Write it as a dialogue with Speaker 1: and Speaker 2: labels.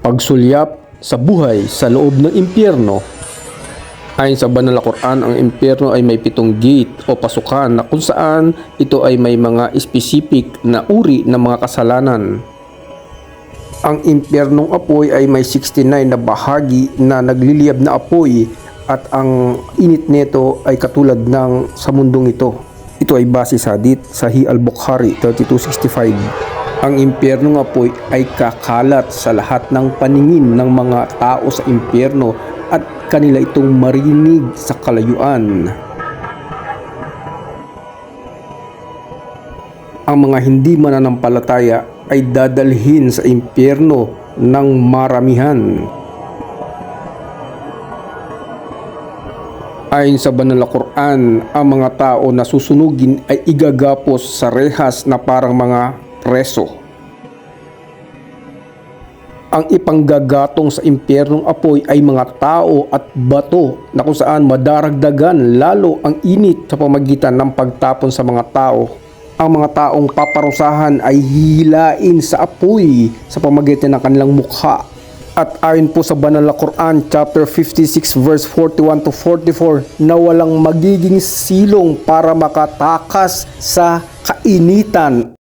Speaker 1: pagsulyap sa buhay sa loob ng impyerno. Ayon sa banal na Quran, ang impyerno ay may pitong gate o pasukan na kung saan ito ay may mga specific na uri ng mga kasalanan. Ang impyernong apoy ay may 69 na bahagi na nagliliyab na apoy at ang init nito ay katulad ng sa mundong ito. Ito ay base sa hadith Sahih al-Bukhari 3265. Ang impyernong apoy ay kakalat sa lahat ng paningin ng mga tao sa impyerno at kanila itong marinig sa kalayuan. Ang mga hindi mananampalataya ay dadalhin sa impyerno ng maramihan. Ayon sa banal na Quran, ang mga tao na susunugin ay igagapos sa rehas na parang mga preso. Ang ipanggagatong sa impyernong apoy ay mga tao at bato na kung saan madaragdagan lalo ang init sa pamagitan ng pagtapon sa mga tao. Ang mga taong paparusahan ay hihilain sa apoy sa pamagitan ng kanilang mukha. At ayon po sa banal na Quran chapter 56 verse 41 to 44 na walang magiging silong para makatakas sa kainitan